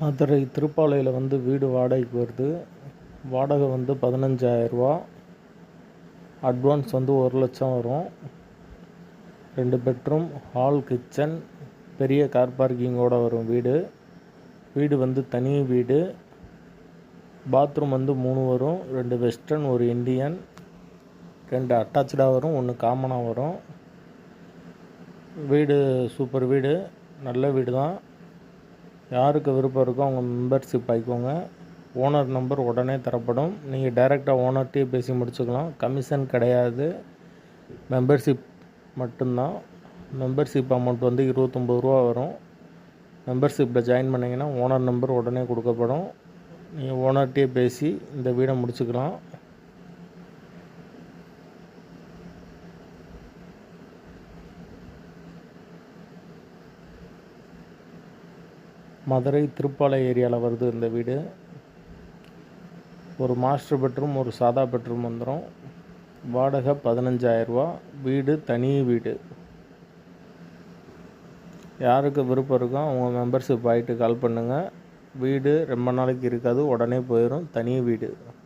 மதுரை திருப்பாலையில் வந்து வீடு வாடகைக்கு வருது. வாடகை வந்து பதினஞ்சாயிரரூவா அட்வான்ஸ் வந்து ஒரு லட்சம் வரும். ரெண்டு பெட்ரூம் ஹால் கிச்சன் பெரிய கார் பார்க்கிங்கோட வரும் வீடு. வீடு வந்து தனி வீடு. பாத்ரூம் வந்து மூணு வரும். ரெண்டு வெஸ்டர்ன் ஒரு இந்தியன். ரெண்டு அட்டாச்சாக வரும் ஒன்று காமனாக வரும். வீடு சூப்பர் வீடு. நல்ல வீடு தான் யாருக்கு விருப்பம் இருக்கோ அவங்க மெம்பர்ஷிப் ஆகிக்கோங்க ஓனர் நம்பர் உடனே தரப்படும். நீங்கள் டைரெக்டாக ஓனர்கிட்டயே பேசி முடிச்சுக்கலாம். கமிஷன் கிடையாது. மெம்பர்ஷிப் மட்டும்தான். மெம்பர்ஷிப் அமௌண்ட் வந்து இருபத்தொம்பது ரூபா வரும். மெம்பர்ஷிப்பில் ஜாயின் பண்ணிங்கன்னா ஓனர் நம்பர் உடனே கொடுக்கப்படும். நீங்கள் ஓனர்கிட்டயே பேசி இந்த வீடை முடிச்சுக்கலாம். மதுரை திருப்பாலை ஏரியாவில் வருது இந்த வீடு. ஒரு மாஸ்டர் பெட்ரூம் ஒரு சாதா பெட்ரூம் வந்துடும் வாடகை பதினஞ்சாயிரரூபா வீடு தனி வீடு. யாருக்கு விருப்பம் இருக்கோ அவங்க மெம்பர்ஷிப் ஆகிட்டு கால் பண்ணுங்கள் வீடு ரொம்ப நாளைக்கு இருக்காது உடனே போயிடும் தனி வீடு.